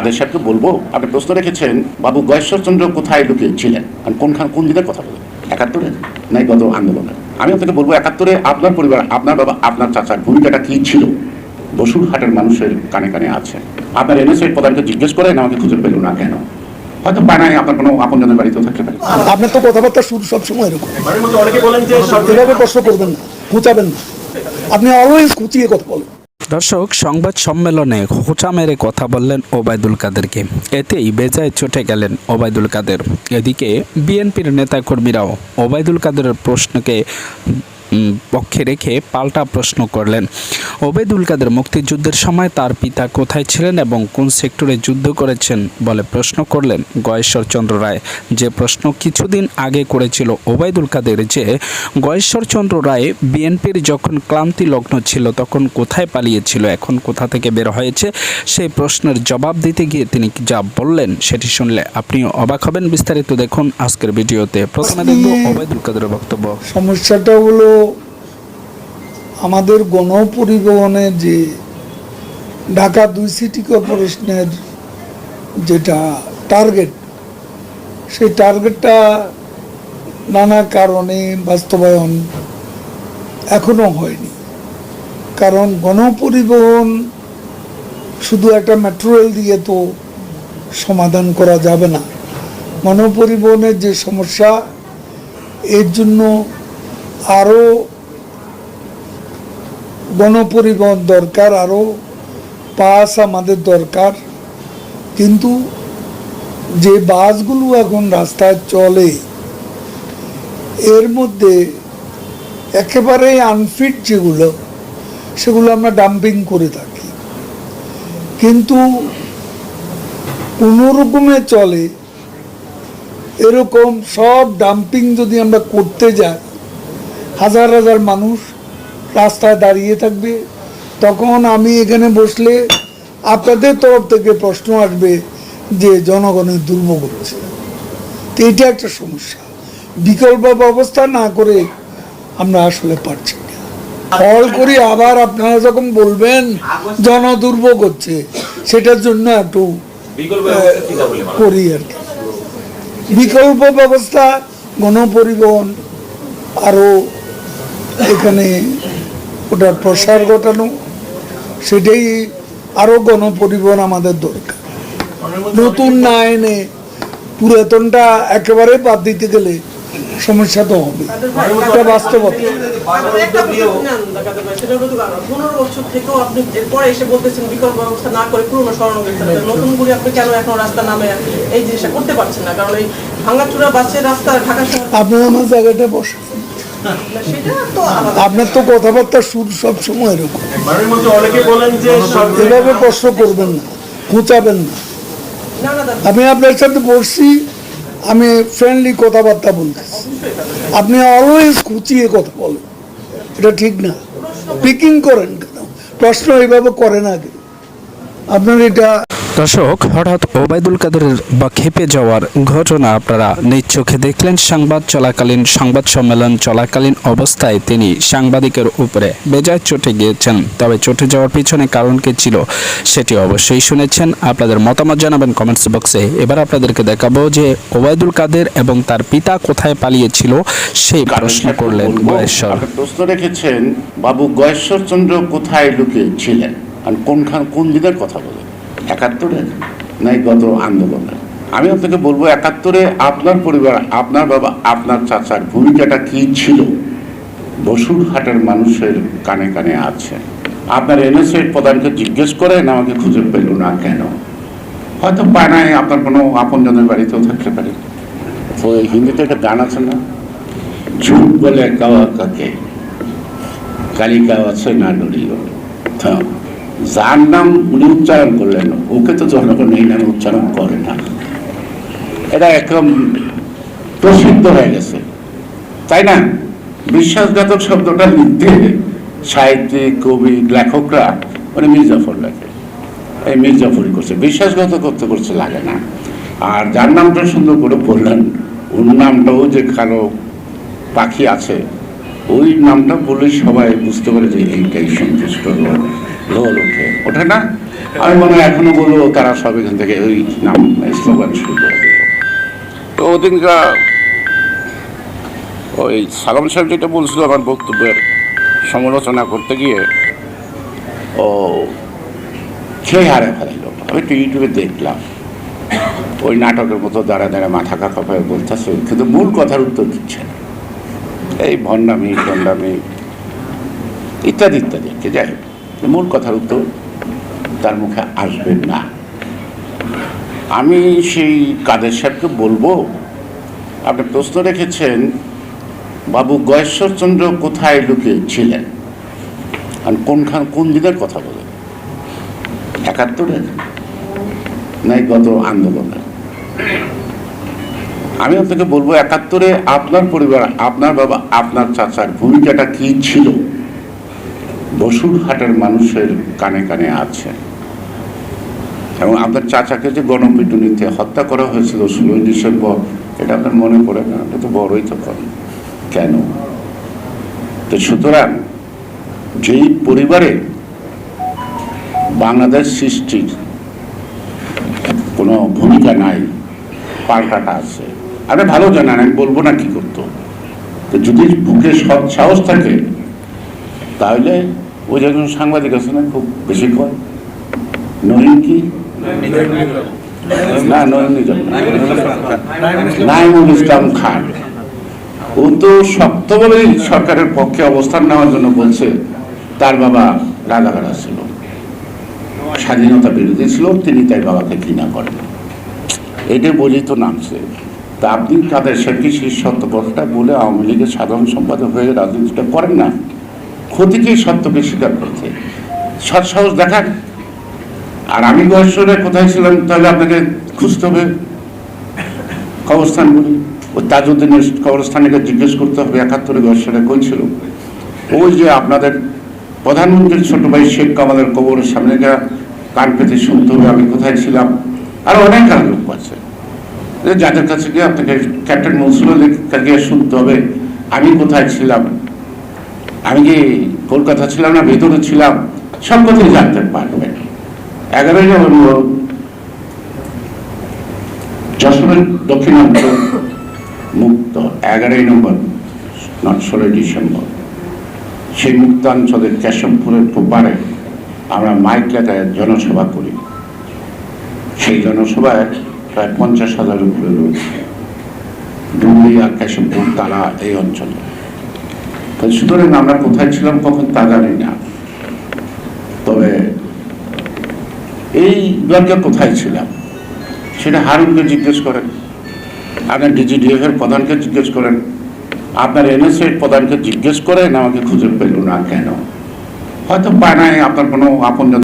আদের সাহেবকে বলব আপনি প্রশ্ন রেখেছেন বাবু গয়েশ্বরচন্দ্র কোথায় লুকিয়েছিলেন? আর কোনখান কোন দিনের কথা বলেন? একাত্তরে? নাই গত আন্দোলনে। আমি আপনাকে বলব একাত্তরে আপনার পরিবার আপনার বাবা আপনার চাচার ভূমিকাটা কি ছিল? বসুরহাটের মানুষের কানে কানে আছে। আপনার এনএসএ প্রধানকে জিজ্ঞেস করেন আমাকে খুঁজে পেল না কেন? হয়তো বানায় আপনার কোনো আপনজনের বাড়িতেও থাকতে পারে। আপনার তো কথাবার্তা শুরু সবসময় এরকম। অনেকে বলেন যে এভাবে প্রশ্ন করবেন না খুঁচাবেন না। আপনি অলওয়েজ খুঁচিয়ে কথা বলেন। দর্শক, সংবাদ সম্মেলনে খোঁচা মেরে কথা বললেন ওবায়দুল কাদেরকে। এতেই বেজায় চটে গেলেন ওবায়দুল কাদের। এদিকে বিএনপির নেতাকর্মীরাও ওবায়দুল কাদেরের প্রশ্নকে পক্ষে রেখে পাল্টা প্রশ্ন করলেন। ওবেদুল কাদের মুক্তিযুদ্ধের সময় তার পিতা কোথায় ছিলেন এবং কোন সেক্টরে যুদ্ধ করেছেন বলে প্রশ্ন করলেন গয়েশ্বরচন্দ্র রায়। যে প্রশ্ন কিছুদিন আগে করেছিল ওবায়দুল কাদের যে গয়েশ্বরচন্দ্র রায় বিএনপির যখন ক্লান্তি লগ্ন ছিল তখন কোথায় পালিয়েছিল এখন কোথা থেকে বের হয়েছে সেই প্রশ্নের জবাব দিতে গিয়ে তিনি যা বললেন সেটি শুনলে আপনিও অবাক হবেন। বিস্তারিত দেখুন আজকের ভিডিওতে। প্রথমে দেখব ওবায়দুল কাদের বক্তব্য। সমস্যাটা হলো আমাদের গণপরিবহনের যে ঢাকা দুই সিটি কর্পোরেশনের যেটা টার্গেট সেই টার্গেটটা নানা কারণে বাস্তবায়ন এখনও হয়নি। কারণ গণপরিবহন শুধু একটা মেট্রো রেল দিয়ে তো সমাধান করা যাবে না। গণপরিবহনের যে সমস্যা, এর জন্য আরও গণপরিবহন দরকার আরও পাস আমাদের দরকার। কিন্তু যে বাসগুলো এখন রাস্তায় চলে, এর মধ্যে একেবারে আনফিট যেগুলো, সেগুলো আমরা ডাম্পিং করে থাকি। কিন্তু কোনো রকমে চলে, এরকম সব ডাম্পিং যদি আমরা করতে যাই, হাজার হাজার মানুষ রাস্তায় দাঁড়িয়ে থাকবে। তখন আমি এখানে বসলে আপনাদের তরফ থেকে প্রশ্ন আসবে যে জনগণের দুর্ভোগ হচ্ছে। তো এটা একটা সমস্যা। বিকল্প ব্যবস্থা না করে আমরা আসলে পারছি না। ফল করি আবার আপনারা যখন বলবেন জন জনদুর্ভোগ হচ্ছে সেটার জন্য একটু? করি আর কি। বিকল্প ব্যবস্থা গণপরিবহন আরও এখানে ওটার প্রসার ঘটানো, সেটাই আরও গণপরিবহন আমাদের দরকার। নতুন না এনে পুরাতনটা একেবারে বাদ দিতে গেলে সমস্যা তো হবে এটা বাস্তবতা। আপনি আমার জায়গাটা বসে সেটা তো আলাদা আপনার তো কথাবার্তা সুর সবসময় এরকম। মাঝে মধ্যে অনেকে বলেন যে সরকার এভাবে প্রশ্ন করবেন না খুঁচাবেন না। না না দাদা আমি আপনার সাথে বসছি আমি ফ্রেন্ডলি কথাবার্তা বলতেছি। আপনি অলওয়েজ খুঁচিয়ে কথা বলেন। এটা ঠিক না। পিকিং করেন কেন? প্রশ্ন এইভাবে করেন আগে। আপনার এটা দর্শক, হঠাৎ ওবায়দুল কাদেরের বা খেপে যাওয়ার ঘটনা আপনারা নিজ চোখে দেখলেন। সংবাদ চলাকালীন, সংবাদ সম্মেলন চলাকালীন অবস্থায় তিনি সাংবাদিকের উপরে বেজায় চটে গিয়েছেন। তবে চটে যাওয়ার পিছনে কারণ কি ছিল, সেটি অবশ্যই শুনেছেন। আপনাদের মতামত জানাবেন কমেন্টস বক্সে এবার আপনাদেরকে দেখাবো যে ওবায়দুল কাদের এবং তার পিতা কোথায় পালিয়েছিল, সেই প্রশ্ন করলেন গয়েশ্বর। প্রশ্ন রেখেছেন, বাবু গয়েশ্বরচন্দ্র কোথায় লুকিয়েছিলেন? আর কোনখান, কোন দিনের কথা বলেন একাত্তরে? নাই, গত আন্দোলনে। আমি আপনাকে বলব, একাত্তরে আপনার পরিবার, আপনার বাবা, আপনার চাচার ভূমিকাটা কি ছিল? বসুরহাটের মানুষের কানে কানে আছে। আপনার এনএসএ প্রধানকে জিজ্ঞেস করেন আমাকে খুঁজে পেল না কেন? হয়তো পায় নাই, আপনার কোনো আপনজনের বাড়িতেও থাকতে পারে। ওই হিন্দিতে একটা গান আছে না? ঝুট বলে কাওয়া কাকে? কালিকা আছে না ডরিও। তো যার নাম উনি উচ্চারণ করলেন। ওকে তো জনগণ এই নামে উচ্চারণ করে না। এটা একদম প্রসিদ্ধ হয়ে গেছে। তাই না? বিশ্বাসঘাতক শব্দটা লিখতে সাহিত্যিক কবি লেখকরা মানে মির্জাফর লেখে। এই মির্জাফরই করছে। বিশ্বাসঘাত করতে করছে লাগে না। আর যার নামটা সুন্দর করে বললেন, ওর নামটাও যে কারও পাখি আছে ওই নামটা বলে সবাই বুঝতে পারে যে এইটাই সন্তুষ্ট ওঠে ওঠে না? আমি মনে হয় এখনও বলব তারা সব এখান থেকে ওই নাম স্লোগান শুরু করে তো ওদিনকার ওই সালাম সাহেব যেটা বলছিল আমার বক্তব্যের সমালোচনা করতে গিয়ে, ও খেয়ে হারে ফেলাইল। আমি একটু ইউটিউবে দেখলাম। ওই নাটকের মতো দাঁড়া দাঁড়া মাথা কাকা পায়ে বলতেছে, কিন্তু মূল কথার উত্তর দিচ্ছে না। এই ভণ্ডামি ভণ্ডামি ইত্যাদি ইত্যাদি কে যাই হোক, মূল কথার উত্তর তার মুখে আসবে না। আমি সেই কাদের সাহেবকে বলব? আপনি প্রশ্ন রেখেছেন বাবু গয়েশ্বরচন্দ্র কোথায় লুকিয়ে ছিলেন আর কোনখান কোন দিনের কথা বলেন? একাত্তরের? নাই গত আন্দোলনের? আমি আপনাকে বলব, একাত্তরে আপনার পরিবার, আপনার বাবা, আপনার চাচার ভূমিকাটা কি ছিল? বসুরহাটের মানুষের কানে কানে আছে। এবং আপনার চাচাকে যে গণপিটুনিতে হত্যা করা হয়েছিল ষোলোই ডিসেম্বর, এটা আপনার মনে পড়ে না? এটা তো বড়ই তো করেন কেন? তো সুতরাং, যেই পরিবারে বাংলাদেশ সৃষ্টির কোনো ভূমিকা নাই, পাল্টাটা আছে। আপনি ভালো জানেন আমি বলব না কি করতো। তো যদি বুকে সৎ সাহস থাকে, তাহলে ওই যে একজন সাংবাদিক আছে না, খুব বেশি কয় নহিন কি? না নহিন নাইমুল ইসলাম খান। ও তো শক্ত বলেই সরকারের পক্ষে অবস্থান নেওয়ার জন্য বলছে, তার বাবা রাজাঘাটা ছিল। স্বাধীনতা বিরোধী ছিল, তিনি তাই বাবাকে ঘৃণা করেন। এটা বলি তো নামছে তা আপনি কাদের সাথে সেই কথাটা বলে আওয়ামী লীগের সাধারণ সম্পাদক হয়ে রাজনীতিটা করেন না। ক্ষতিকে সত্যকে স্বীকার করতে সৎ সাহস দেখান। আর আমি গয়েশ্বরে কোথায় ছিলাম তাহলে আপনাকে খুঁজতে হবে। কবরস্থানগুলি। ওই তাজউদ্দিনের কবরস্থানকে জিজ্ঞেস করতে হবে, একাত্তরে গয়েশ্বরে কই ছিল? ওই যে আপনাদের প্রধানমন্ত্রীর ছোট ভাই শেখ কামালের কবরের সামনে গিয়ে কান পেতে শুনতে হবে, আমি কোথায় ছিলাম? আর অনেক আর লোক আছে। যে যাদের কাছে গিয়ে আপনাকে ক্যাপ্টেন মনসুরের গিয়ে শুনতে হবে, আমি কোথায় ছিলাম? আমি কি কলকাতা ছিলাম না ভেতরে ছিলাম? সব কথাই জানতে পারবেন। এগারোই নভেম্বর, যশোরের দক্ষিণাঞ্চল মুক্ত, এগারোই নম্বর ষোলোই ডিসেম্বর। সেই মুক্তাঞ্চলের কেশবপুরের প্রপারে আমরা মাইক লেখায় জনসভা করি। সেই জনসভায় প্রায় পঞ্চাশ হাজার উপরে রয়েছে। ডুবলিয়া কেশবপুর তারা এই অঞ্চলে। সুতরাং আমরা কোথায় ছিলাম কখন তা জানি না। তবে এই ব্লকে কোথায় ছিলাম? সেটা হারুনকে জিজ্ঞেস করেন। আপনার ডিজিডিএফ এর প্রধানকে জিজ্ঞেস করেন। আপনার এনএসএ প্রধানকে জিজ্ঞেস করেন, আমাকে খুঁজে পেল না কেন? হয়তো পায় নাই, আপনার কোনো আপন